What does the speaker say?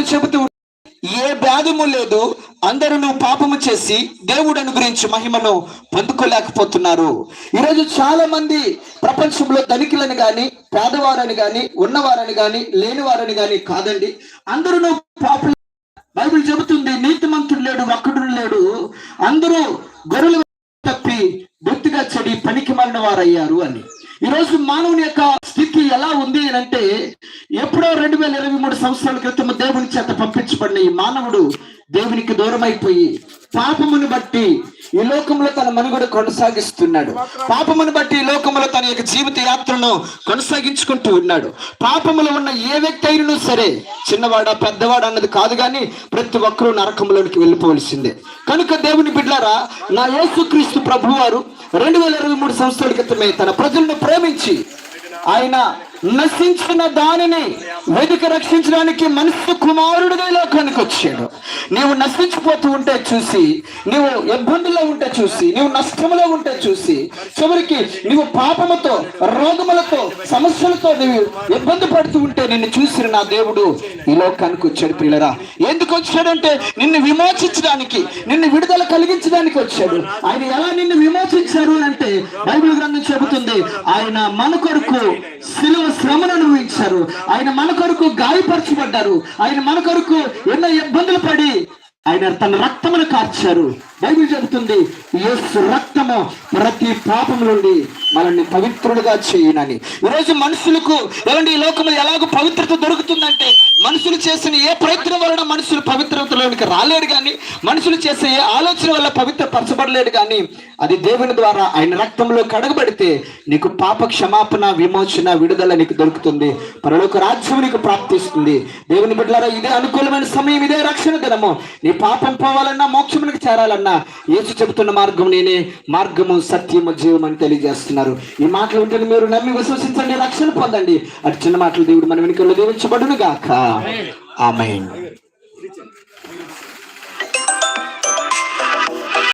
వాక్యాలు చెబుతూ ఏ భేదము లేదు. అందరూ పాపము చేసి దేవుడను గురించి మహిమను పొందుకోలేకపోతున్నారు. ఈరోజు చాలా మంది ప్రపంచంలో ధనికులను గాని పేదవారని గాని ఉన్నవారని గాని లేనివారని గాని కాదండి. అందరూ పాపులు. బైబిల్ చెబుతుంది నీతిమంతుడు లేడు ఒక్కడు లేడు. అందరూ గొర్రెలు తప్పి బొత్తిగా చెడి పనికి మాలిన వారయ్యారు అని. ఈరోజు మానవుని యొక్క స్థితి ఎలా ఉంది అని అంటే ఎప్పుడో రెండు వేల ఇరవై మూడు సంవత్సరాల క్రితం దేవుని చేత పంపించబడిన ఈ మానవుడు దేవునికి దూరం అయిపోయి పాపమును బట్టి ఈ లోకంలో తన మనుగడ కొనసాగిస్తున్నాడు. పాపమును బట్టి ఈ లోకంలో తన యొక్క జీవిత యాత్రను కొనసాగించుకుంటూ ఉన్నాడు. పాపములో ఉన్న ఏ వ్యక్తి అయినను సరే చిన్నవాడ పెద్దవాడ అన్నది కాదు కానీ ప్రతి ఒక్కరూ నరకంలోనికి వెళ్ళిపోవలసిందే. కనుక దేవుని బిడ్డారా నా యేసుక్రీస్తు ప్రభువారు రెండు వేల ఇరవై మూడు సంవత్సరాల క్రితమే తన ప్రజలను ప్రేమించి ఆయన నశించిన దానిని వేదిక రక్షించడానికి మనుష్య కుమారుడుగా ఈ లోకానికి వచ్చాడు నీవు నశించిపోతూ ఉంటే చూసి నీవు ఇబ్బందుల్లో ఉంటే చూసి నీవు నష్టంలో ఉంటే చూసి చివరికి నీవు పాపముతో రోగములతో సమస్యలతో నీవు ఇబ్బంది పడుతూ ఉంటే నిన్ను చూసిన నా దేవుడు ఈ లోకానికి వచ్చాడు పిల్లరా ఎందుకు వచ్చాడంటే నిన్ను విమోచించడానికి నిన్ను విడుదల కలిగించడానికి వచ్చాడు. ఆయన ఎలా నిన్ను విమోచించారు అంటే బైబిల్ గ్రంథం చెబుతుంది ఆయన మన కొరకు శిలువ శ్రమను అనుభవించారు. ఆయన మన కొరకు గాయపరచబడ్డారు. ఆయన మన కొరకు ఎన్నో ఇబ్బందులు పడి ఆయన తన రక్తమును కార్చారు. బైబిల్ చెబుతుంది యేసు రక్తము ప్రతి పాపం నుండి మనల్ని పవిత్రుడుగా చేయనని. ఈరోజు మనుషులకు ఎలాంటి ఈ లోకంలో ఎలాగో పవిత్రత దొరుకుతుందంటే మనుషులు చేసిన ఏ ప్రయత్నం వలన మనుషులు పవిత్రతలోనికి రాలేడు కానీ మనుషులు చేసే ఏ ఆలోచన వల్ల పవిత్ర పరచబడలేడు కానీ అది దేవుని ద్వారా ఆయన రక్తంలో కడగబడితే నీకు పాప క్షమాపణ విమోచన విడుదల నీకు దొరుకుతుంది. పరలోక రాజ్యం నీకు ప్రాప్తిస్తుంది. దేవుని బిడ్డలారా ఇదే అనుకూలమైన సమయం ఇదే రక్షణ దినము. నీ పాపం పోవాలన్నా మోక్షమునికి చేరాలన్నా యేసు చెబుతున్న మార్గం నేనే మార్గము సత్యము జీవం అని తెలియజేస్తున్నారు. ఈ మాటలు ఉంటే మీరు నమ్మి విశ్వసించండి రక్షణ పొందండి. అటు చిన్న మాటలు దేవుడు మన వెనుకల్లో దీవించబడును గాక ఆమెన్.